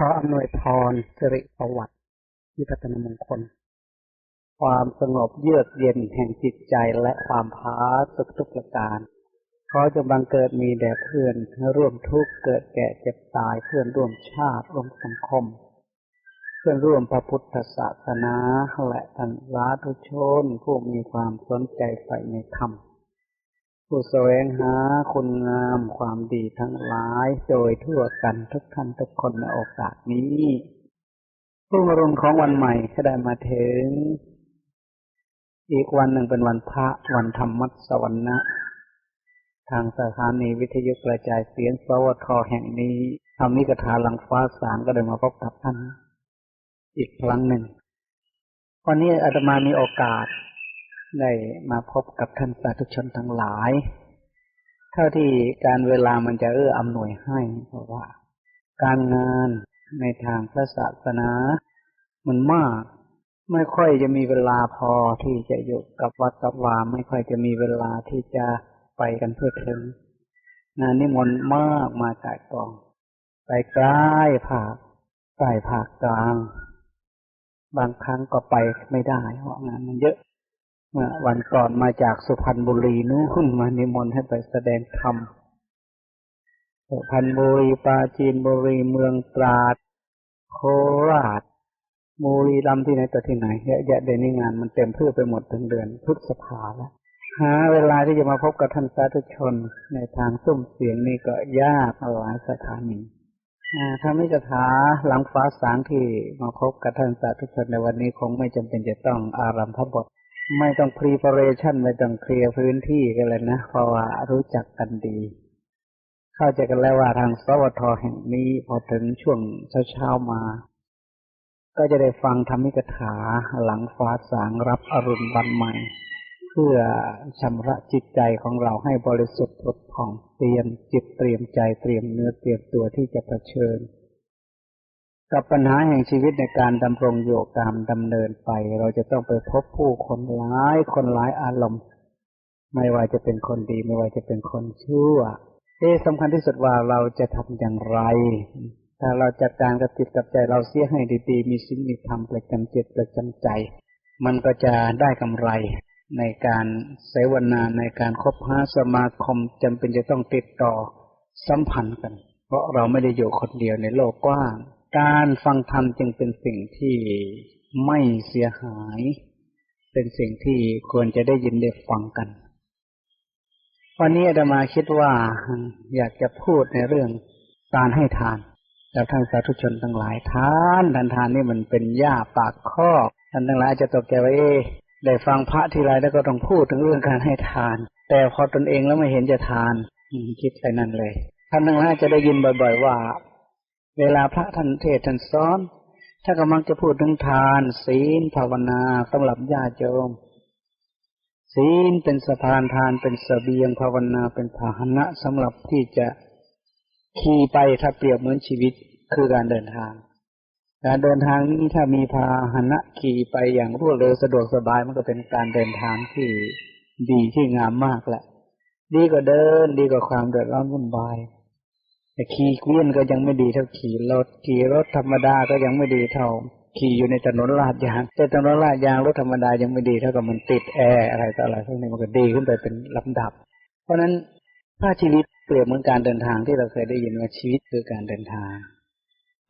ขออำนวยพรสิริประวัติวิพัฒนมงคล ความสงบเยือกเย็นแห่งจิตใจและความพาสุขทุกประการขอจงบังเกิดมีแด่เพื่อนร่วมทุกข์เกิดแก่เจ็บตายเพื่อนร่วมชาติร่วมสังคม เพื่อนร่วมพระพุทธศาสนาและท่านสาธุชนผู้มีความสนใจใฝ่ในธรรม ผู้แสวงหาคุณงามความดีทั้งหลายโดยทั่วกันทุกท่านทุกคนในโอกาสนี้ผู้มรุนของวันใหม่ก็ได้มาถึง อีกวันหนึ่งเป็นวันพระวันธรรมมัสวรรณะ ทางสถานีวิทยุกระจายเสียงสวทแห่งนี้ทำนิกถาหลังฟ้าสางก็ได้มาพบกับท่าน อีกครั้งหนึ่ง วันนี้อาตมามีโอกาส ได้มาพบกับท่านสาธุชนทั้งหลาย เท่าที่การเวลามันจะเอื้ออำนวยให้ เพราะว่า การงานในทางพระศาสนา มันมาก ไม่ค่อยจะมีเวลาพอที่จะอยู่กับวัดกับวาไม่ค่อยจะมีเวลาที่จะไปกันเพื่อถึงงานนิมนต์มากมาจากกอง ไปใกล้ภาคใกล้ภาคกลาง บางครั้งก็ไปไม่ได้เพราะงานมันเยอะ วันก่อนมาจากสุพรรณบุรีนู้นมานิมนต์ให้ไปแสดงธรรมสุพรรณบุรีปราจีนบุรีเมืองตราด โคราชบุรีรัมย์ที่ไหนต่อที่ไหนเยอะแยะเดนี้งานมันเต็มเพื่อไปหมดทั้งเดือนพฤษภาแล้วหาเวลาที่จะมาพบกับท่านสาธุชนในทางซุ้มเสียงนี่ก็ยากหลายสถานีถ้าไม่จะถาหลังฟ้าสางที่มาพบกับท่านสาธุชนในวันนี้คงไม่จำเป็นจะต้องอารัมพบท ไม่ต้องพรีพเรชันไม่ต้องเคลียร์พื้นที่กันเลยนะ เพราะว่ารู้จักกันดี เข้าใจกันแล้วว่าทางสวทแห่งนี้พอถึงช่วงเช้าๆมา ก็จะได้ฟังธรรมิกถาหลังฟ้าสางรับอรุณวันใหม่ เพื่อชำระจิตใจของเราให้บริสุทธิ์ผดผ่องเตรียมจิตเตรียมใจเตรียมเนื้อเตรียมตัวที่จะเผชิญ กับปัญหาแห่งชีวิตในการดำรงอยู่ตามดำเนินไป เราจะต้องไปพบผู้คนหลายคนหลายอารมณ์ ไม่ว่าจะเป็นคนดี ไม่ว่าจะเป็นคนชั่วที่สำคัญที่สุดว่าเราจะทำอย่างไร ถ้าเราจัดการกับจิตกับใจเราเสียให้ดีๆมีสิ่งมีธรรมประจำจิตประจำใจ มันก็จะได้กำไรในการเสวนาในการคบหาสมาคมจำเป็นจะต้องติดต่อสัมพันธ์กัน เพราะเราไม่ได้อยู่คนเดียวในโลกกว้าง การฟังธรรมจึงเป็นสิ่งที่ไม่เสียหาย เป็นสิ่งที่ควรจะได้ยินได้ฟังกัน วันนี้อาตมาคิดว่าอยากจะพูดในเรื่องการให้ทานแต่ท่านสาธุชนทั้งหลายทานทานทานนี่มันเป็นหญ้าปากคอกท่านทั้งหลายจะตกใจว่าเอ๊ได้ฟังพระทีไรแล้วก็ต้องพูดถึงเรื่องการให้ทาน แต่พอตนเองแล้วไม่เห็นจะทานคิดไปนั่นเลยท่านทั้งหลายจะได้ยินบ่อย ๆ ว่า เวลาพระท่านเทศท่านสอน ถ้ากำลังจะพูดถึงทาน ศีลภาวนาสำหรับญาติโยมศีลเป็นสะพานทานเป็นสเสบียงภาวนาเป็นพาหนะสำหรับที่จะขี่ไปถ้าเปรียบเหมือนชีวิตคือการเดินทาง การเดินทางนี้ถ้ามีพาหนะขี่ไปอย่างรวดเร็วสะดวกสบายมันก็เป็นการเดินทางที่ดีที่งามมากแหละ ดีกว่าเดิน ดีกว่าความเดือดร้อนวุ่นวาย แต่ขี่เกวียนก็ยังไม่ดีเท่าขี่รถขี่รถธรรมดาก็ยังไม่ดีเท่า ขี่อยู่ในถนนลาดยางแต่ถนนลาดยางรถธรรมดายังไม่ดีเท่ากับมันติดแอร์อะไรต่ออะไรพวกนี้มันก็ดีขึ้นไปเป็นลำดับ เพราะฉะนั้นถ้าชีวิตเปรียบเหมือนการเดินทางที่เราเคยได้ยินว่าชีวิตคือการเดินทาง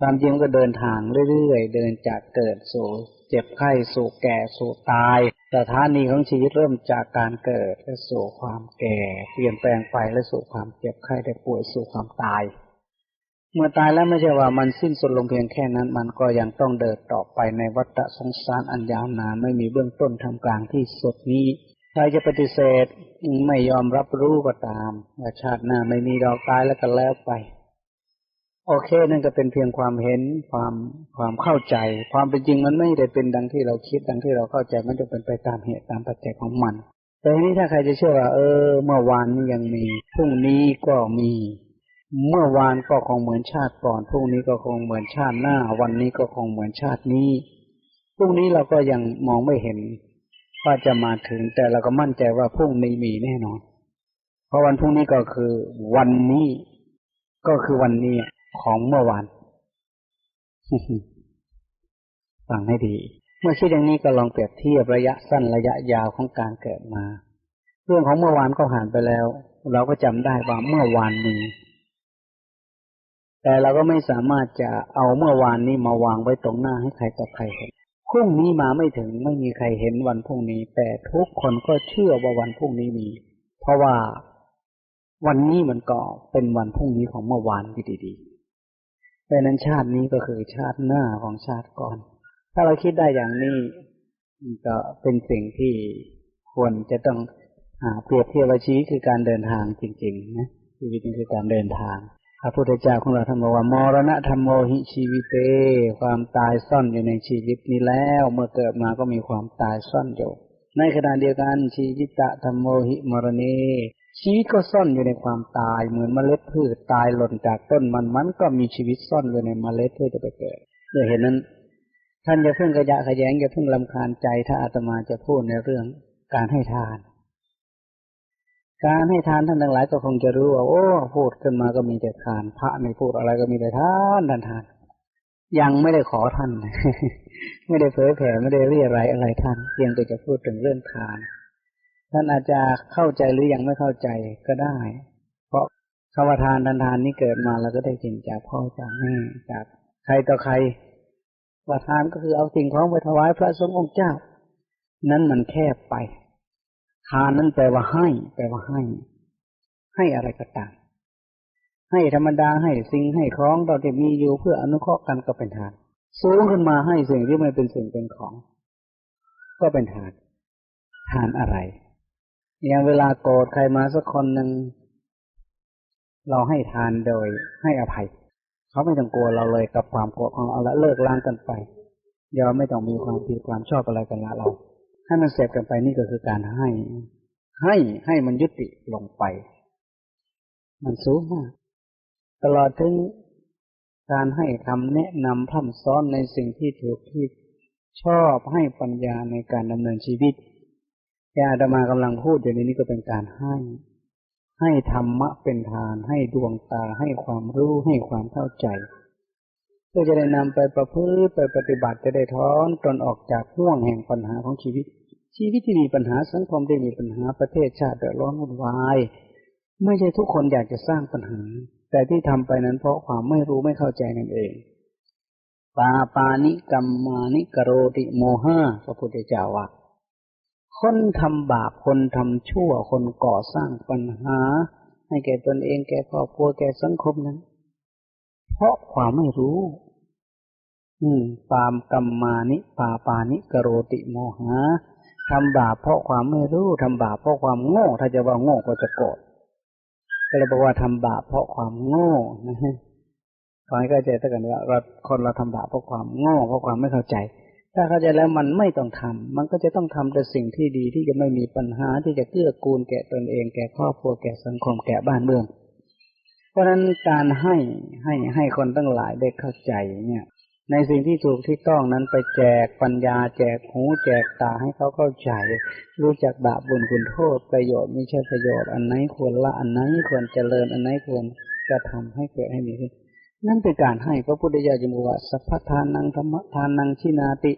ความจริงก็เดินทางเรื่อยๆเดินจากเกิดสู่ เจ็บไข้สู่แก่สู่ตาย สถานีของชีวิตเริ่มจากการเกิดและสู่ความแก่ เปลี่ยนแปลงไปและสู่ความเจ็บไข้ได้ป่วยสู่ความตาย เมื่อตายแล้วไม่ใช่ว่ามันสิ้นสุดลงเพียงแค่นั้น มันก็ยังต้องเดินต่อไปในวัฏสงสารอันยาวนานไม่มีเบื้องต้นทำกลางที่สุดนี้ใครจะปฏิเสธไม่ยอมรับรู้ก็ตามชาติหน้าไม่มีเราตายแล้วก็แล้วไป โอเค นั่นก็เป็นเพียงความเห็นความความเข้าใจ ความเป็นจริงมันไม่ได้เป็นดังที่เราคิดดังที่เราเข้าใจมันจะเป็นไปตามเหตุตามปัจจัยของมัน แต่ทีนี้ถ้าใครจะเชื่อว่า เออ เมื่อวานนี้ยังมีพรุ่งนี้ก็มี เมื่อวานก็คงเหมือนชาติก่อนพรุ่งนี้ก็คงเหมือนชาติหน้า วันนี้ก็คงเหมือนชาตินี้พรุ่งนี้เราก็ยังมองไม่เห็นว่าจะมาถึง แต่เราก็มั่นใจว่าพรุ่งนี้มีแน่นอน เพราะวันพรุ่งนี้ก็คือวันนี้ ก็คือวันนี้ ของเมื่อวานฟังให้ดี เมื่อคิดอย่างนี้ก็ลองเปรียบเทียบระยะสั้นระยะยาวของการเกิดมา เรื่องของเมื่อวานก็ผ่านไปแล้ว เราก็จำได้ว่าเมื่อวานนี้แต่เราก็ไม่สามารถจะเอาเมื่อวานนี้มาวางไว้ตรงหน้าให้ใครต่อใครเห็นพรุ่งนี้มาไม่ถึงไม่มีใครเห็นวันพรุ่งนี้ แต่ทุกคนก็เชื่อว่าวันพรุ่งนี้มี เพราะว่าวันนี้มันก็เป็นวันพรุ่งนี้ของเมื่อวานที่ดีๆ ดังนั้นชาตินี้ก็คือชาติหน้าของชาติก่อน ถ้าเราคิดได้อย่างนี้ก็เป็นสิ่งที่ควรจะต้องเปรียบเทียบว่าชีวิตคือการเดินทางจริงๆนะชีวิตคือการเดินทางพระพุทธเจ้าของเราท่านบอกว่ามรณะธรรมโมหิชีวิเต ความตายซ่อนอยู่ในชีวิตนี้แล้ว เมื่อเกิดมาก็มีความตายซ่อนอยู่ ในขณะเดียวกันชีวิตะธรรมโมหิมรณี ชีวิตก็ซ่อนอยู่ในความตายเหมือนเมล็ดพืชตายหล่นจากต้นมันมันก็มีชีวิตซ่อนอยู่ในเมล็ดเพื่อจะไปเกิดด้วยเห็นนั้น ท่านจะเพิ่งกระยะขยงอย่าเพิ่งลำคาญใจถ้าอาตมาจะพูดในเรื่องการให้ทาน การให้ทานท่านทั้งหลายก็คงจะรู้ว่าโอ้พูดขึ้นมาก็มีแต่ทาน พระไม่พูดอะไรก็มีแต่ทานทานทาน ยังไม่ได้ขอท่าน ไม่ได้เผยแผ่ไม่ได้เรียอะไรอะไรท่านเพียงแต่จะพูดถึงเรื่องทาน ท่านอาจจะเข้าใจหรือยังไม่เข้าใจก็ได้ เพราะคำว่าทานทานทานนี้เกิดมาเราก็ได้ยินจากพ่อจากแม่จากใครต่อใครว่าทานก็คือเอาสิ่งของไปถวายพระสงฆ์องค์เจ้า นั้นมันแคบไป ทานนั้นแปลว่าให้ แปลว่าให้ ให้อะไรก็ตามให้ธรรมดาให้สิ่งให้ของเราที่มีอยู่เพื่ออนุเคราะห์กันก็เป็นทาน สูงขึ้นมาให้สิ่งที่ไม่เป็นสิ่งเป็นของ ก็เป็นทาน ทานอะไร อย่างเวลาโกรธใครมาสักคนหนึ่งเราให้ทานโดยให้อภัย เขาไม่ต้องกลัวเราเลยกับความโกรธของเราละเลิกล้างกันไปยอมไม่ต้องมีความผิดความชอบอะไรกันละเราให้มันเสร็จกันไปนี่ก็คือการให้ ให้ให้มันยุติลงไป มันสูงมากตลอดถึงการให้คำแนะนำพร่ำซ้อนในสิ่งที่ถูกที่ชอบให้ปัญญาในการดำเนินชีวิต ที่อาตมากำลังพูดอยู่ในนี้ก็เป็นการให้ ให้ธรรมะเป็นทาน ให้ดวงตา ให้ความรู้ ให้ความเข้าใจ เพื่อจะได้นำไปประพฤติไปปฏิบัติจะได้ท้อนตนออกจากห่วงแห่งปัญหาของชีวิต ชีวิตที่มีปัญหาสังคมที่มีปัญหาประเทศชาติเดือดร้อนวุ่นวายไม่ใช่ทุกคนอยากจะสร้างปัญหา แต่ที่ทำไปนั้นเพราะความไม่รู้ไม่เข้าใจนั่นเองปาปานิกัมมานิกโรติโมหะพระพุทธเจ้าว่า คนทำบาป คนทำชั่ว คนก่อสร้างปัญหา ให้แก่ตนเอง แก่ครอบครัว แก่สังคมนั้น เพราะความไม่รู้ อืมปามกรรมมานิปาปานิกโรติโมหะทำบาปเพราะความไม่รู้ ทำบาปเพราะความโง่ ถ้าจะว่าโง่ก็จะโกรธก็เลยบอกว่าทำบาปเพราะความโง่นะฮะขอให้เข้าใจตั้งแต่ว่าเราคนเราทำบาปเพราะความโง่ เพราะความไม่เข้าใจ ถ้าเข้าใจแล้วมันไม่ต้องทำมันก็จะต้องทำแต่สิ่งที่ดีที่จะไม่มีปัญหาที่จะเกื้อกูลแก่ตนเอง แก่ครอบครัวแก่สังคมแก่บ้านเมือง เพราะฉะนั้นการให้ให้ให้คนตั้งหลายได้เข้าใจเนี่ย ในสิ่งที่ถูกที่ต้องนั้นไปแจกปัญญา แจกหูแจกตาให้เขาเข้าใจ รู้จักบาปบุญคุณโทษประโยชน์ไม่ใช่ประโยชน์อันไหนควรละอันไหนควรเจริญอันไหนควรจะทำให้เกิดให้มีขึ้นนั่นเป็นการให้พระพุทธเจ้าจึงบอกว่าสัพพทานนังธรรมทานนังชินาติ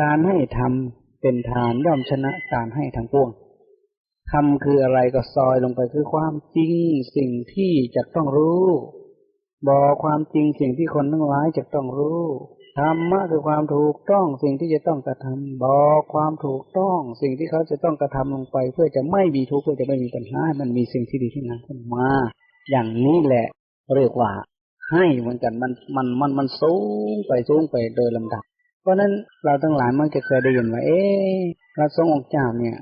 การให้ทำเป็นทานย่อมชนะการให้ทั้งปวงทำคืออะไรก็ซอยลงไปคือความจริงสิ่งที่จะต้องรู้ บอกความจริงสิ่งที่คนทั้งหลายจะต้องรู้ธรรมะคือความถูกต้องสิ่งที่จะต้องกระทำบอกความถูกต้อง สิ่งที่เขาจะต้องกระทำลงไป เพื่อจะไม่มีทุกข์เพื่อจะไม่มีปัญหา มันมีสิ่งที่ดีที่งามขึ้นมา อย่างนี้แหละ เรียกว่า ให้เหมือนกันมันมันมันมันสูงไปสูงไปโดยลำดับ ราะนั้นเราทั้งหลายมันจะเคยได้ยินว่า เอ๊ะพระสงฆ์องค์เจ้าเนี่ย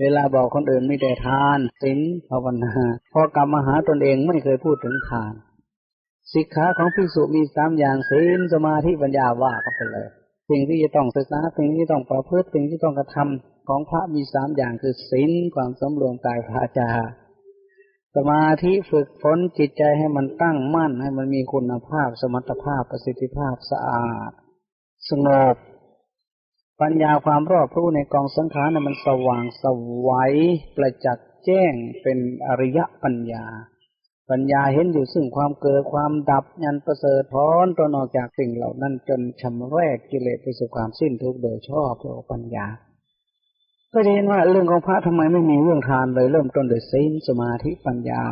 เวลาบอกคนอื่นไม่ได้ทานศีลภาวนา พอกลับมาหาตนเองไม่เคยพูดถึงทานสิกขาของพิสุมีสามอย่างศีลสมาธิปัญญาว่ากันไปเลย สิ่งที่จะต้องศึกษาสิ่งที่ต้องประพฤติสิ่งที่ต้องกระทำของพระมีสามอย่างคือศีลความสมรวมกายพระจาสมาธิฝึกฝนจิตใจให้มันตั้งมั่นให้มันมีคุณภาพ สมรรถภาพประสิทธิภาพสะอาด สงบ ปัญญาความรอบรู้ในกองสังขารนั้นมันสว่างสวัยประจักษ์แจ้งเป็นอริยปัญญา ปัญญาเห็นอยู่ซึ่งความเกิดความดับยันประเสริฐพ้นตนออกจากสิ่งเหล่านั้นจนชำแรกกิเลสไปสู่ความสิ้นทุกข์โดยชอบเรียปัญญาก็จะเห็นว่าเรื่องของพระทำไมไม่มีเรื่องทานเลยเริ่มต้นโดยศีลสมาธิปัญญา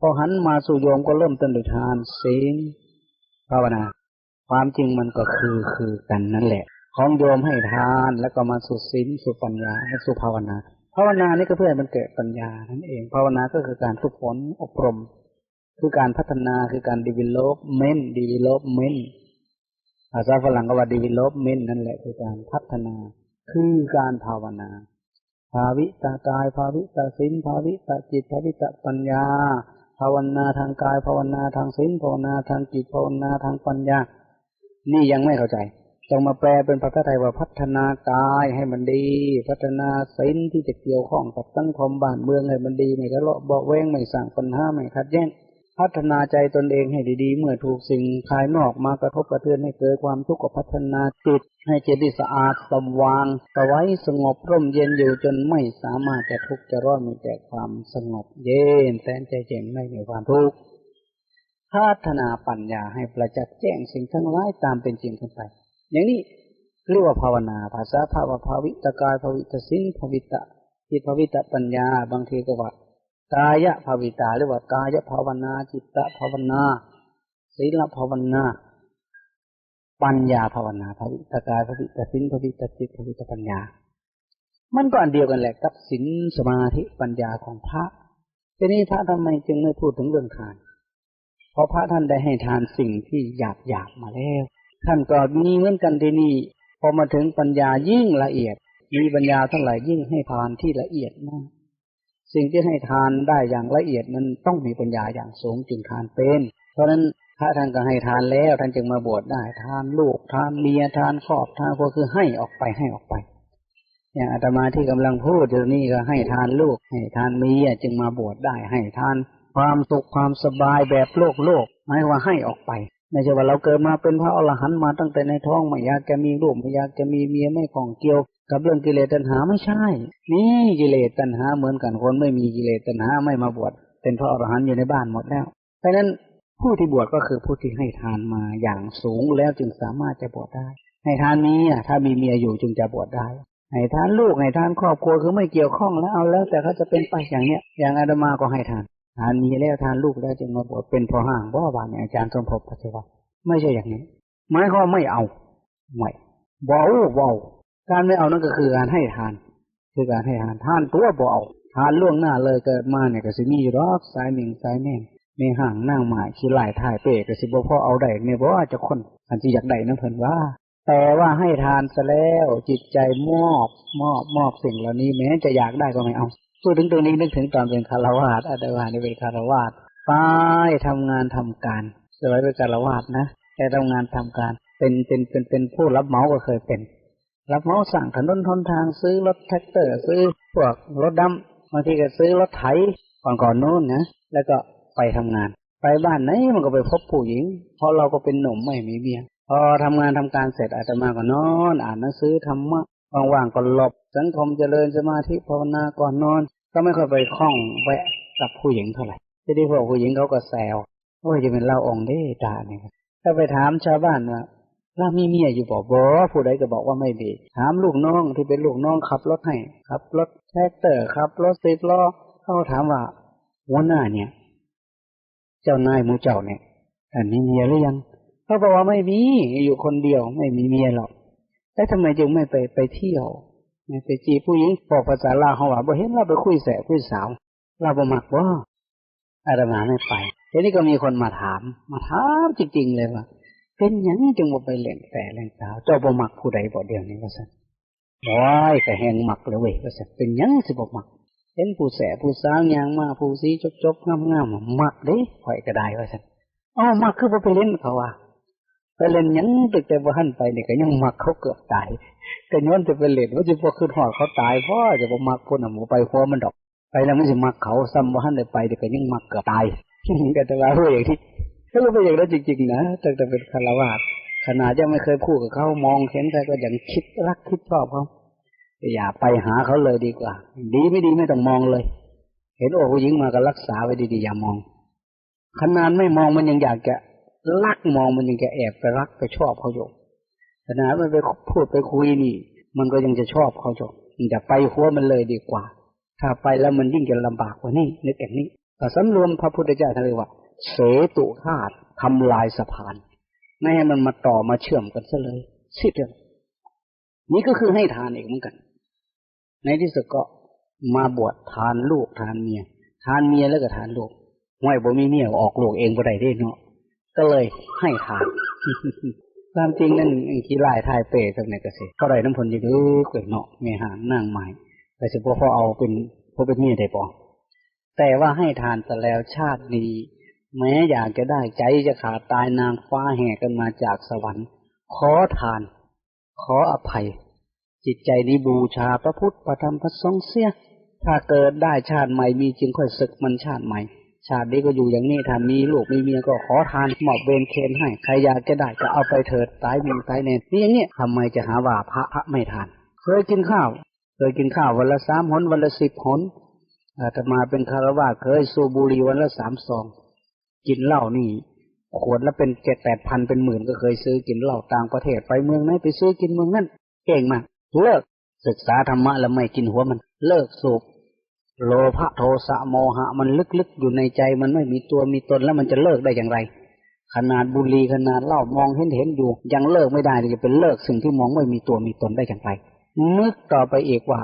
พอหันมาสู่โยมก็เริ่มต้นโดยทานศีลภาวนา ความจริงมันก็คือคือกันนั่นแหละ ของโยมให้ทานแล้วก็มาสู่ศีลสู่ปัญญาและสู่ภาวนาภาวนานี่ก็เพื่อให้มันเกิดปัญญานั่นเองภาวนาก็คือการฝึกฝนอบรม คือการพัฒนาคือการ development development ภาษาฝรั่งก็ว่า development นั่นแหละคือการพัฒนา คือการภาวนา ภาวิตากาย ภาวิตาสินภาวิตาจิต ภาวิตาปัญญา ภาวนาทางกาย ภาวนาทางศีลภาวนาทางจิตภาวนาทางปัญญา นี่ยังไม่เข้าใจ ต้องมาแปลเป็นภาษาไทยว่าพัฒนากายให้มันดี พัฒนาศีลที่จะเกี่ยวข้องกับสังคมบ้านเมืองให้มันดีไม่ทะเลาะเบาแวงไม่สร้างปัญหาไม่ขัดแย้งพัฒนาใจตนเองให้ดีๆ เมื่อถูกสิ่งภายนอกมากระทบกระเทือนให้เกิดความทุกข์ก็พัฒนาจิต ให้จิตที่สะอาดสว่างสวัยสงบร่มเย็นอยู่จนไม่สามารถจะทุกข์จะร้อนมีแต่ความสงบเย็นแสนใจเย็นไม่มีความทุกข์ พัฒนาปัญญาให้ประจักษ์แจ้งสิ่งทั้งหลายตามเป็นจริงขึ้นไป อย่างนี้เรียกว่าภาวนา ภาษาภาวภาวิตกายภาวิตสินภาวิตะจิตภาวิตะปัญญา บางทีก็ว่ากายภาวิตาหรือว่ากายภาวนา จิตตภาวนาศีลภาวนา ปัญญาภาวนาภาวิตกายภาวิตสินภาวิตจิตภาวิตปัญญา มันก็อันเดียวกันแหละกับศีลสมาธิปัญญาของพระทีนี้พระทำไมจึงไม่พูดถึงเรื่องทาน เพราะพระท่านได้ให้ทานสิ่งที่หยาบหยาบมาแล้ว ท่านก็มีเหมือนกันที่นี่ พอมาถึงปัญญายิ่งละเอียด มีปัญญาเท่าไหร่ยิ่งให้ทานที่ละเอียดมาก สิ่งที่ให้ทานได้อย่างละเอียดนั้นต้องมีปัญญาอย่างสูงจึงทานเป็น เพราะฉะนั้นพระท่านก็ให้ทานแล้วท่านจึงมาบวชได้ทานลูกทานเมียทานครอบทานก็คือให้ออกไปให้ออกไปอย่างอาตมาที่กำลังพูดอยู่นี่ก็ให้ทานลูกให้ทานเมียจึงมาบวชได้ให้ทาน ความสุขความสบายแบบโลกโลกหมายว่าให้ออกไปไม่ใช่ว่าเราเกิดมาเป็นพระอรหันต์มาตั้งแต่ในท้องไม่อยากจะมีลูกไม่อยากจะมีเมียไม่ของเกี่ยวกับเรื่องกิเลสตัณหาไม่ใช่ นี่กิเลสตัณหาเหมือนกันคนไม่มีกิเลสตัณหาไม่มาบวชเป็นพระอรหันต์อยู่ในบ้านหมดแล้วเพราะนั้นผู้ที่บวชก็คือผู้ที่ให้ทานมาอย่างสูงแล้วจึงสามารถจะบวชได้ ให้ทานเมียถ้ามีเมียอยู่จึงจะบวชได้ ให้ทานลูกให้ทานครอบครัวคือไม่เกี่ยวข้องแล้วเอาแล้วแต่เขาจะเป็นไปอย่างเนี้ยอย่างอาตมาก็ให้ทาน ทานมีแล้วทานลูกแล้วจึงมาบวชเป็นพอห่างบ่บานเนี่ยอาจารย์สมภพปัจจุบันไม่ใช่อย่างนี้หมายความไม่เอาไม่บเอาบเอาการไม่เอานั่นก็คือการให้ทาน คือการให้ทานทานตัวบ่เอาทานล่วงหน้าเลยเกิดมาเนี่ยก็สิมีรอกสายหนึ่งสายแม่งในห่างนั่งหมายขี้หลายถ่ายเป๊ก็สิบ่พอเอาได้เนี่ยว่าจะคนอันที่อยากได้นั่นเพิ่นว่า แต่ว่าให้ทานซะแล้วจิตใจมอบมอบมอบสิ่งเหล่านี้แม้จะอยากได้ก็ไม่เอา พูดถึงตรงนี้นึกถึงตอนเป็นคารวาสอาตมานี่เป็นคารวาสไปทำงานทำการสมัยเป็นคารวาสนะแต่ทำงานทำการ เป็นเป็นเป็นเป็นผู้รับเหมาก็เคยเป็น รับเหมาสั่งถนนทนทางซื้อรถแท็กเตอร์ ซื้อพวกรถดำบางทีก็ซื้อรถไถก่อนก่อนโน้นนะแล้วก็ไปทำงาน ไปบ้านไหนมันก็ไปพบผู้หญิง เพราะเราก็เป็นหนุ่มไม่มีเมียพอทำงานทำการเสร็จอาตมาก็นอน อ่านหนังสือธรรมะ ว่างๆก็หลบ สังคมเจริญสมาธิภาวนาก่อนนอน ก็ไม่ค่อยไปคล้องแวะกับผู้หญิงเท่าไหร่ที่ได้พวกผู้หญิงเขาก็แซวว่าจะเป็นเล่าองค์ได้ตาเนี่ยถ้าไปถามชาวบ้านว่าเรามีเมียอยู่บอกบอผู้ใดก็บอกว่าไม่ดีถามลูกน้องที่เป็นลูกน้องขับรถให้ขับรถแท็กเตอร์ขับรถสิบล้อเขาถามว่าหัวหน้าเนี่ย เจ้านายมูเจ้าเนี่ยแต่มีเมียหรือยังเขาบอกว่าไม่มีอยู่คนเดียวไม่มีเมียหรอก แล้วทำไมจึงไม่ไปไปเที่ยวไม่ไปจีผู้หญิงบอกภาษาลาวเขาว่าบ่เห็นเราไปคุยแสคุยสาว เราบ่มักว่าอาตมาไม่ไปทีนี้ก็มีคนมาถาม มาถามจริง ๆ เลยว่าเป็นยังจึงบ่ไปเล่นแต่เล่นสาว เจ้าบ่มักผู้ใดบ่เดียวนี้ว่าซั่นว้ายก็แหงหมักเลยเว้ยว่าซั่นเป็นยังสิบ่มักเห็นผู้แสผู้สาวยางมาผู้สีจบๆงามๆมักเด้ข่อยก็ได้ว่าซั่นอ๋อมักคือบ่ไปเล่นเขาว่า ไปเล่นยังตึกแต่บ่หันไปเนี่ยก็ยังมักเขาเกือบตายก็ย้อนจะไปเล่นว่าสิบ่คือฮอดเขาตายเพราะจะบ่มักคนน่ะหมูไปพอมันดอก ไปแล้วมันสิมักเขาซ้ำบ่หันได้ไปเดี๋ยวก็ยังมักเกือบตายก็แต่ว่าพูดอย่างที่เขาก็เป็นอย่างนั้นจริงๆนะตั้งแต่เป็นคารวาสขนาดยังไม่เคยพูดกับเขามองเห็นแต่ก็ยังคิดรักคิดชอบเขาอย่าไปหาเขาเลยดีกว่า ดีไม่ดีไม่ต้องมองเลย เห็นโอ้ผู้หญิงมาก็รักษาไว้ดีๆอย่ามองขนาดไม่มองมันยังอยากจะ รักมองมันยังจะแอบไปรักไปชอบเขาอยู่ขนาดมันไปพูดไปคุยนี่ มันก็ยังจะชอบเขาอยู่อย่าไปหัวมันเลยดีกว่า ถ้าไปแล้วมันยิ่งจะลำบากกว่านี้นึกอย่างนี้แต่สำรวมพระพุทธเจ้าท่านเรียว่าเสตุธาตุทำลายสะพานไม่ให้มันมาต่อมาเชื่อมกันซะเลยสิเรื่องนี่ก็คือให้ทานเองเหมือนกัน ในที่สุดก็มาบวชทานลูกทานเมีย ทานเมียแล้วก็ทานลูกห้อยบ่มีเมียออกลูกเองบ่ได้เด้เนาะ ก็เลยให้ทานความจริงนั่นขี้ลายทายเปรตตรงไหนก็สิเขาได้น้ำผลเยอะเกิดเนาะเมีหางนั่งใหม่แต่เฉพาะพอเอาเป็นพอเป็นเมียได้ปอแต่ว่าให้ทานแต่แล้วชาตินี้ แม้อยากจะได้ใจจะขาดตายนางฟ้าแห่กันมาจากสวรรค์ ขอทาน ขออภัย จิตใจนี้บูชาพระพุทธพระธรรมพระสงฆ์เสีย ถ้าเกิดได้ชาติใหม่มีจึงค่อยศึกมันชาติใหม่ ชาตินี้ก็อยู่อย่างนี้ถ้ามีลูกมีเมียก็ขอทานมอบเวรเคนให้ใครอยากจะได้ก็เอาไปเถิดตายมีตายเนนนี่อย่างนี้ทำไมจะหาว่าพระพระไม่ทาน เคยกินข้าว เคยกินข้าววันละสามหนวันละสิบหนอาตมาเป็นคารวะเคยสูบบุหรี่วันละสามซอง กินเหล้านี่ขวดละเป็นเจ็ดแปดพันเป็นหมื่นก็เคยซื้อกินเหล้าต่างประเทศไปเมืองไหนไปซื้อกินเมืองนั้นเก่งมากเลิกศึกษาธรรมะแล้วไม่กินหัวมัน เลิกสูบ โลภะโทสะโมหะ มันลึกๆอยู่ในใจมันไม่มีตัวมีตนแล้วมันจะเลิกได้อย่างไร ขนาดบุหรี่ขนาดเหล้ามองเห็นเห็นอยู่ ยังเลิกไม่ได้จะเป็นเลิกสิ่งที่มองไม่มีตัวมีตนได้อย่างไรนึกต่อไปอีกว่า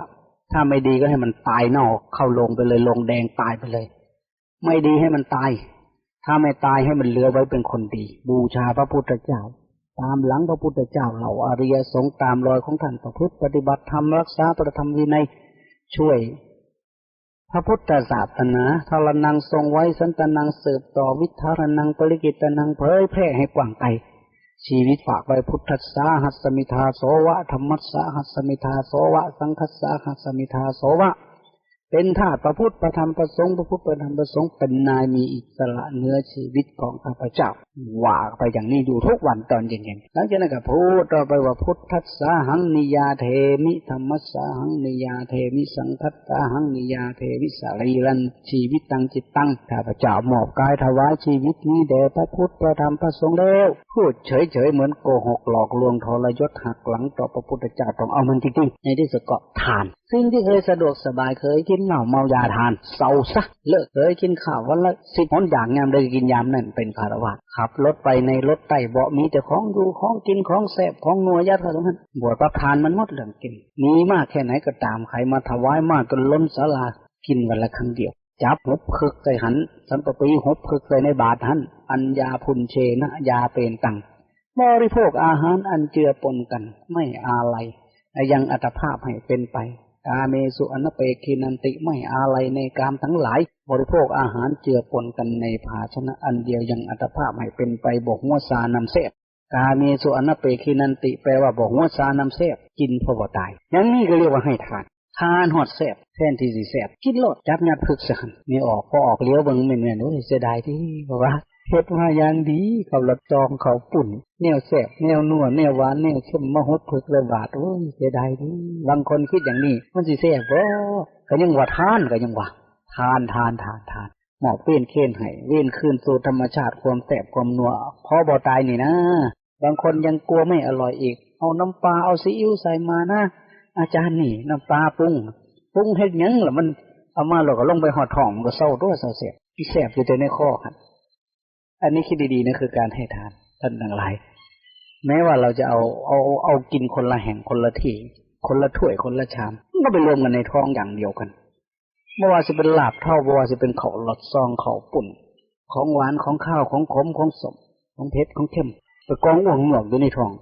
ถ้าไม่ดีก็ให้มันตายนอก เข้าลงไปเลยลงแดงตายไปเลย ไม่ดีให้มันตาย ถ้าไม่ตายให้มันเหลือไว้เป็นคนดี บูชาพระพุทธเจ้า ตามหลังพระพุทธเจ้าเหล่าอริยสงฆ์ตามรอยของท่านประพฤติปฏิบัติธรรมรักษาประธรรมวินัยช่วย พระพุทธศาสนาทรนังทรงไว้สันตนังสืบต่อวิทารนังปริกิตนังเผยแพร่ให้กว้างไกลชีวิตฝากไว้พุทธสาหัสมิทาโสวะธรรมัสสาหัสมิทาโสวะ สังคสสาหัสมิทาโสวะ เป็นทาสพระพุทธประธรรมประสงค์พระพุทธประธรรมประสงค์เป็นนายมีอิสระเนื้อชีวิตของข้าพเจ้าว่าไปอย่างนี้อยู่ทุกวันตอนเย็นๆหลังจากนั้นก็พูดต่อไปว่าพุทธัสสาหังนิยาเทมิธรรมัสสาหังนิยาเทมิสังคัสสาหังนิยาเทมิสารีรันชีวิตตังจิตตังข้าพเจ้ามอบกายถวายชีวิตนี้แด่พระพุทธประธรรมประสงค์แล้วพูดเฉยๆเหมือนโกหกหลอกลวงทรยศหักหลังต่อพระพุทธเจ้าต้องเอามันจริงๆในที่สุดก็ทานสิ่งที่เคยสะดวกสบายเคยกินเหล้าเมายาทานเศร้าซะเลิกเคยกินข้าววันละสิบหนอย่างงามเลยกินยามนั่นเป็นคารวะขับรถไปในรถใต้เบาะมีแต่ของดูของกินของแสบของนัวยัดเข้าตรงนั้นบวชประทานมันหมดเรื่องกิน มีมากแค่ไหนก็ตามใครมาถวายมากจนล้นศาลากินวันละครั้งเดียวจับหบคึกใส่หัน สันปปีหบคึกใส่ในบาทหัน อัญญาพุนเชนะยาเป็นตังบริโภคอาหารอันเจือปนกันไม่อาลัยยังอัตภาพให้เป็นไป กาเมสุอนเปกินันติไม่อาลัยในกามทั้งหลาย บริโภคอาหารเจือปนกันในภาชนะอันเดียวยังอัตภาพให้เป็นไปบอกหัวซานำเสพกาเมสุอนเปกินันติแปลว่าบอกหัวซานำเสพกินพอตายอย่างนี้ก็เรียกว่าให้ทานทานหอดแสบแทนที่สิแสบคิดโลดจับยัดพึกสันไม่ออกพอออกเลี้ยวเบิ่งเหม็นเหม็นโอ้ยเสียดายที่เพราะว่า เฮ็ดมาอย่างดีเขาละจองเขาปุ่นแนวแสบแนวนัวแนวหวานแนวเข้มมหดพึกเลยบาดโอ้ยเสียดายดีบางคนคิดอย่างนี้ มันสิแสบบ่ก็ยังว่าทานก็ยังว่าทานทานทานทานหมอกเว้นเค้นให้เว้นคืนสู่ธรรมชาติความแสบความนัวพอบ่ตายนี่นะ บางคนยังกลัวไม่อร่อยอีก เอาน้ำปลาเอาซีอิ๊วใส่มานะอาจารย์นี่น้ำปลาปรุงปรุงเฮ็ดยังล่ะมันเอามาเราก็ลงไปหอดทองมันก็เศร้าตัวยเศร้าเสียพี่แสบอยู่แต่ในข้อครับ อันนี้คิดดีๆนะคือการให้ทานท่านทั้งหลาย แม้ว่าเราจะเอาเอาเอากินคนละแห่งคนละที่คนละถ้วยคนละชามก็ไปรวมกันในท้องอย่างเดียวกันไม่ว่าจะเป็นลาบเท่าไม่ว่าจะเป็นเขาหลอดซองเขาปุ่น ของหวานของข้าวของขมของสมของเผ็ดของเข้มไปกองอ้วงหมอกอยู่ในท้อง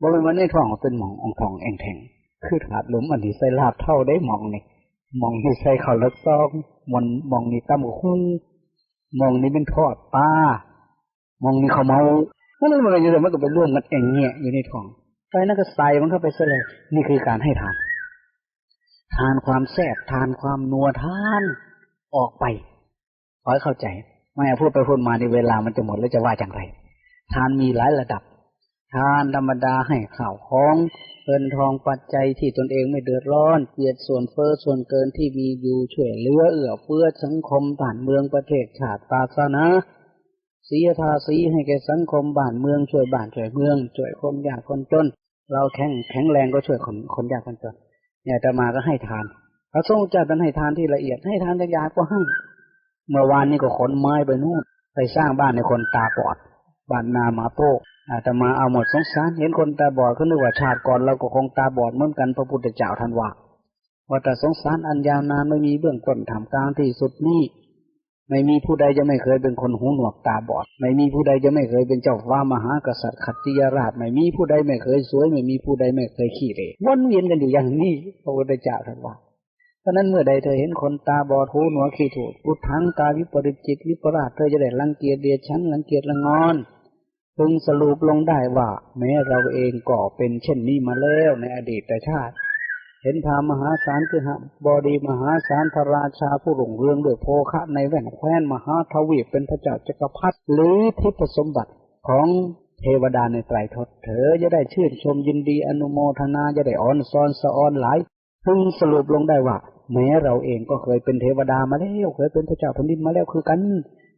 บ่เป็นว่าในท้องเป็นหมององทองแองแทงคือถาดหลุมอันนี้ใส่ลาบเท่าได้หมองนี่มองนี่ใส่เขาหลอดซองมันมองนี่ตำหุ้ง มองนี่เป็นทอดปลามองนี่ข้าเมาเพราะนั้นมันก็อยู่แต่มันก็ไปร่วมกันเองเงี้ยอยู่ในท้องไปนั่นก็ใส่มันเข้าไปซะเลยนี่คือการให้ทาน ทานความแซ่บทานความนัวทานออกไปขอให้เข้าใจ ไม่พูดไปพูดมาในเวลามันจะหมดแล้วจะว่าอย่างไร ทานมีหลายระดับ ทานธรรมดาให้ข่าวของ เงินทองปัจจัยที่ตนเองไม่เดือดร้อนเกียรติส่วนเฟอ้อส่วนเกินที่มีอยู่ช่วยเหลือเอื้อเฟื้อสังคมผ่านเมืองประเทศชาติศาสนาเสียภาษีให้แก่สังคมบ้านเมืองช่วยบ้านช่วยเมืองช่วยคนยากคนจน เราแข็งแข็งแรงก็ช่วยคนคนยากคนจนเนี่ยจะมาก็ให้ทานพระทรงจ้าท่านให้ทานที่ละเอียดให้ทานจะยากก็ให้เมื่อวานนี้ก็ขนไม้ไปนู่นไปสร้างบ้านในคนตาบอด บานนามาโปกอาตมาเอาหมดสงสารเห็นคนตาบอดเขานึกว่าชาติก่อนเราก็คงตาบอดเหมือนกันพระพุทธเจ้าท่านว่าว่าแต่สงสารอันยาวนานไม่มีเบื้องต้นทำกลางที่สุดนี่ไม่มีผู้ใดจะไม่เคยเป็นคนหูหนวกตาบอด ไม่มีผู้ใดจะไม่เคยเป็นเจ้าฟ้ามหากษัตริย์ขัตติยราช ไม่มีผู้ใดไม่เคยสวย ไม่มีผู้ใดไม่เคยขี้เหร่วนเวียนกันอยู่อย่างนี้พระพุทธเจ้าท่านว่าเพราะนั้นเมื่อใดเธอเห็นคนตาบอดหูหนวกขี้ถูกพุทธังกาวิปริจิตวิปราชเธอจะได้รังเกียจเดียดฉันรังเกียจละงอน พึงสรุปลงได้ว่า แม้เราเองก็เป็นเช่นนี้มาแล้วในอดีตชาติ เห็นพามหาศาลคือหบดีมหาศาลพระราชาผู้หลงเรืองด้วยโภคะในแว่นแคว้นมหาทวีปเป็นพระเจ้าจักรพรรดิหรือทิพสมบัติของเทวดาในไตรทศเธอจะได้ชื่นชมยินดีอนุโมทนาจะได้อ่อนซอนสะออนหลายพึงสรุปลงได้ว่าแม้เราเองก็เคยเป็นเทวดามาแล้วเคยเป็นพระเจ้าแผ่นดินมาแล้วคือกัน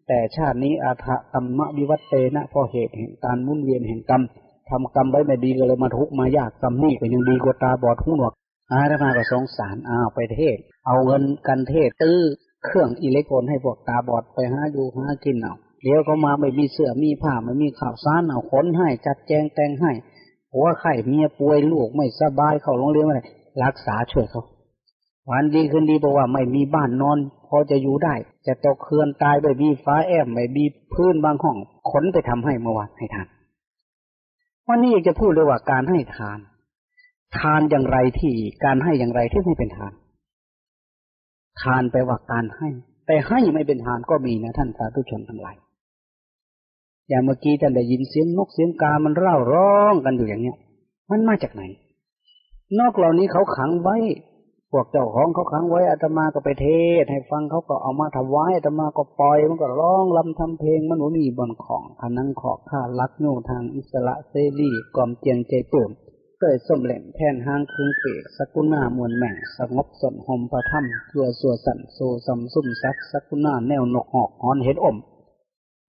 แต่ชาตินี้อาภะกรรมวิวัตเตนะพราะเหตุแห่งการมุ่นเวียนแห่งกรรมทำกรรมไว้ไม่ดีก็เลยมาทุกมายากกรรมนี่ก็ยังดีกว่าตาบอดหูหนวกอาตมาก็สงสารอ้าวไปเทศ เอาเงินกันเทศตื้อเครื่องอิเล็กโทรนให้พวกตาบอดไปหาอยู่หากินเอาเดี๋ยวเขามาไม่มีเสื้อมีผ้าไม่มีข่าวสารเอาขนให้จัดแจงแต่งให้หัวไข่เมียป่วยลูกไม่สบายเข้าโรงเรียนอะไรรักษาช่วยเขาวันดีคืนดีบอกว่าไม่มีบ้านนอน พอจะอยู่ได้ จะตกเคือนตายไม่มีฟ้าแอมไม่มีพื้นบางห้องขนไปทำให้เมื่อวานให้ทาน วันนี้อยากจะพูดเลยว่าการให้ทาน ทานอย่างไรที่การให้อย่างไรที่ไม่เป็นทาน ทานไปว่าการให้ แต่ให้ไม่เป็นทานก็มีนะท่านสาธุชนทั้งหลายอย่างเมื่อกี้ท่านได้ยินเสียงนกเสียงกา มันเร่าร้องกันอยู่อย่างเนี้ย มันมาจากไหน นกเหล่านี้เขาขังไว้ พวกเจ้าของเขาขังไว้อาตมาก็ไปเทศ ให้ฟังเขาก็เอามาถวายอาตมาก็ปล่อยมันก็ร้องลำทำเพลงมันหนูมีบนของพนังขอกข้าลักโน่ทางอิสระเสรีกล่อมเจียงใจเปิ่มเกิดส้มแหล่งแทนห้างคืนเปกสกุณามวลแม่งสงบสนหมพระถ้ำตัวสัวสันโซซัมซุ่มซักสกุณาแนวนกหอกหอนเห็ดอม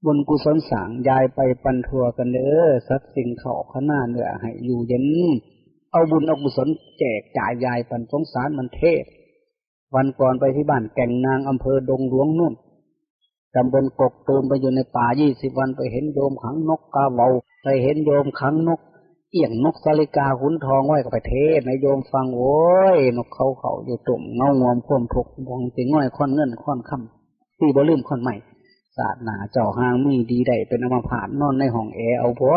บนกุศลสางยายไปปันทัวกันเด้อสัตสิ่งเขาขนาเนื้อให้อยู่เย็น เอาบุญเอากุศลแจกจ่ายยายปันสงสารมันเทศ วันก่อนไปที่บ้านแก่งนางอำเภอดงหลวงนุ่นตำบลกกตูมไปอยู่ในป่ายี่สิบวันไปเห็นโยมขังนกกาเวาไปเห็นโยมขังนก เอี่ยงนกสาลิกาขุนทองไว้กับไปเทศในโยมฟังโอ้ยนกเขาเขาอยู่ตุ่มเงางอมพ่วมทุกมองสิง่อยค่อนเงินค่อนคำที่บ่ลืมค่อนใหม่ศาสนาเจ้าห้างมีดีได้เป็นอามาผ่านนอนในห้องแอร์เอาผัว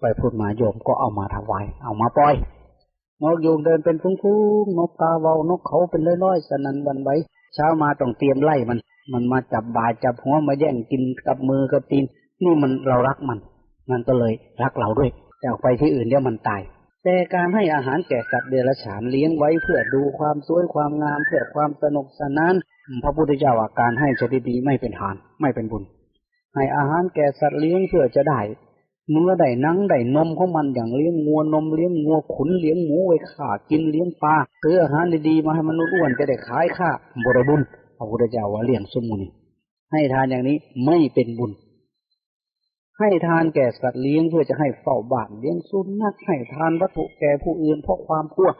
ไปพูดมาโยมก็เอามาถวายเอามาปล่อย นกยูงเดินเป็นฟุ้งๆนกกาเวานกเขาเป็นร้อยๆสนันวันไว้เช้ามาต้องเตรียมไล่มัน มันมาจับบาจับหัวมาแย่งกินกับมือกับตีนนี่มันเรารักมัน มันก็เลยรักเราด้วยแต่ออกไปที่อื่นเดี๋ยวมันตาย แต่การให้อาหารแก่สัตว์เดรัจฉานเลี้ยงไว้เพื่อดูความสวยความงามเพื่อความสนุกสนานพระพุทธเจ้าว่าการให้ชนิดนี้ไม่เป็นทานไม่เป็นบุญ ให้อาหารแก่สัตว์เลี้ยงเพื่อจะได้ เนื้อได้นังได้นมของมันอย่างเลี้ยงงัวนมเลี้ยงงัวขุนเลี้ยงหมูไว้ขากินเลี้ยงปลาซื้ออาหารดีๆมาให้มนุษย์อ้วนจะได้ขายค่าบรบุญพระพุทธเจ้าว่าเลี้ยงสมุนีให้ทานอย่างนี้ไม่เป็นบุญ ให้ทานแก่สัตว์เลี้ยงเพื่อจะให้เฝ้าบ้านเลี้ยงสุนัขให้ทานวัตถุแก่ผู้อื่นเพราะความกลัว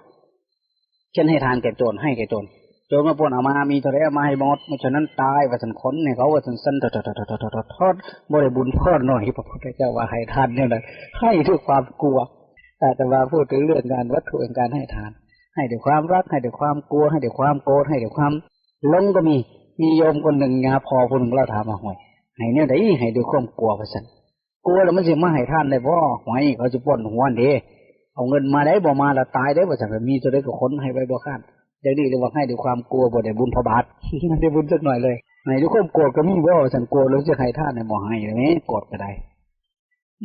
เช่นให้ทานแก่โจรให้แก่โจร โจรมาปนเอามามีเท่าไรเอามาให้หมดไม่ฉะนั้นตายว่าสันขนเนี่ยเขาว่าสันสันทอดทอดทอดทอดทอดบริบุญทอดหน่อยพระพุทธเจ้าว่าให้ทานเนี่ยนะให้ด้วยความกลัวแต่แต่ว่าพูดถึงเรื่องการวัตถุในการให้ทาน ให้ด้วยความรักให้ด้วยความกลัว ให้ด้วยความโกรธให้ด้วยความหลงก็มีมีโยมคนหนึ่งงาพอคนหนึ่งเราถามมาห่วยให้เนี่ยได้ให้ด้วยความกลัวพระสันกลัวแล้วมันจะมาให้ท่านได้พ่หวยเขาจะป้นหัวเด้เอาเงินมาได้บ่มาแล้วตายได้บ่สันมีตัวได้ก็ค้นให้ไปบ่ข้าน อย่างนี้เรียกว่าให้ด้วยความกลัวบ่ได้บุญพระบาทไม่ได้บุญสักหน่อยเลยในด้วยความกลัวก็มีบ่าสันกลัวแล้วจะให้ท่านในบ่ให้เลยไหมกดก็ได้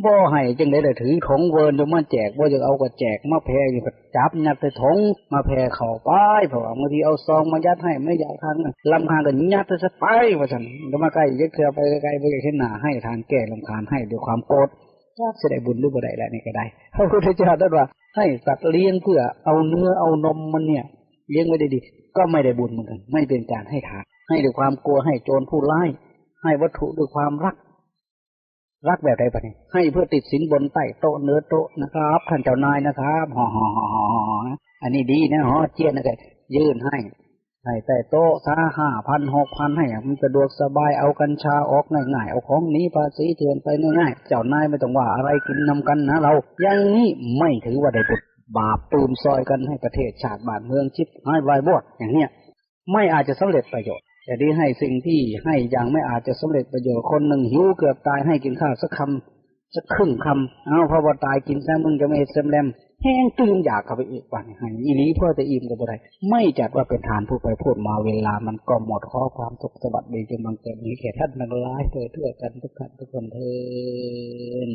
บ่ให้จึงได้เลยถือถงเวินจะมาแจกบ่จะเอาก็แจกมาแพ้อยู่ก็จับยัดใส่ถงมาแพ้เข่าไปเพราะว่าบางทีเอาซองมายัดให้ไม่อยากทานลำคาญก็ยัดใส่ไปว่าสันจะมาใกล้ยัดเถื่อไปไกลไปอยากเห็นหน้าให้ทานแก้ลำคาญให้ด้วยความโกรธยากจะได้บุญหรือบ่ได้แล้วนี่ก็ได้พระพุทธเจ้าตรัสว่าให้สัตว์เลี้ยงเพื่อเอาเนื้อเอานมมันเนี่ย เลี้ยงไว้ได้ดี ก็ไม่ได้บุญเหมือนกัน ไม่เป็นการให้ทานให้ด้วยความกลัวให้โจรผู้ร้าย ให้วัตถุด้วยความรัก รักแบบใดปะเนี่ยให้เพื่อติดสินบนใต้โต๊ะเนื้อโต๊ะนะครับท่านเจ้านายนะครับห่อห่อห่อห่ออันนี้ดีนะห่อเจียนนะแกยื่นให้ให้แต่โต๊ะซาห้าพันหกพันให้มันสะดวกสบายเอากัญชาออกง่ายๆเอาของนี้ภาษีเถื่อนไปง่ายๆเจ้านายไม่ต้องว่าอะไรกินนำกันนะเราอย่างนี้ไม่ถือว่าได้บุญ บาปปืมซอยกันให้ประเทศชาติบ้านเมืองชิบให้วายบอดอย่างเนี้ยไม่อาจจะสำเร็จประโยชน์ แต่ที่ให้สิ่งที่ให้อย่างไม่อาจจะสำเร็จประโยชน์คนหนึ่งหิวเกือบตายให้กินข้าวสักคำสักครึ่งคำเอาพอว่าตายกินแซมึงจะไม่เซมแลมแห้งตื่นอยากเข้าไปอีกวันให้อีนี้เพื่อจะอิ่มกับอะไรไม่จัดว่าเป็นทานผู้ไปพูดมาเวลามันก็หมดข้อความสุขสวัสดีจงบังเกิดนี้แก่ท่านทั้งหลายโดยทั่กันทุกท่านทุกคนเทิน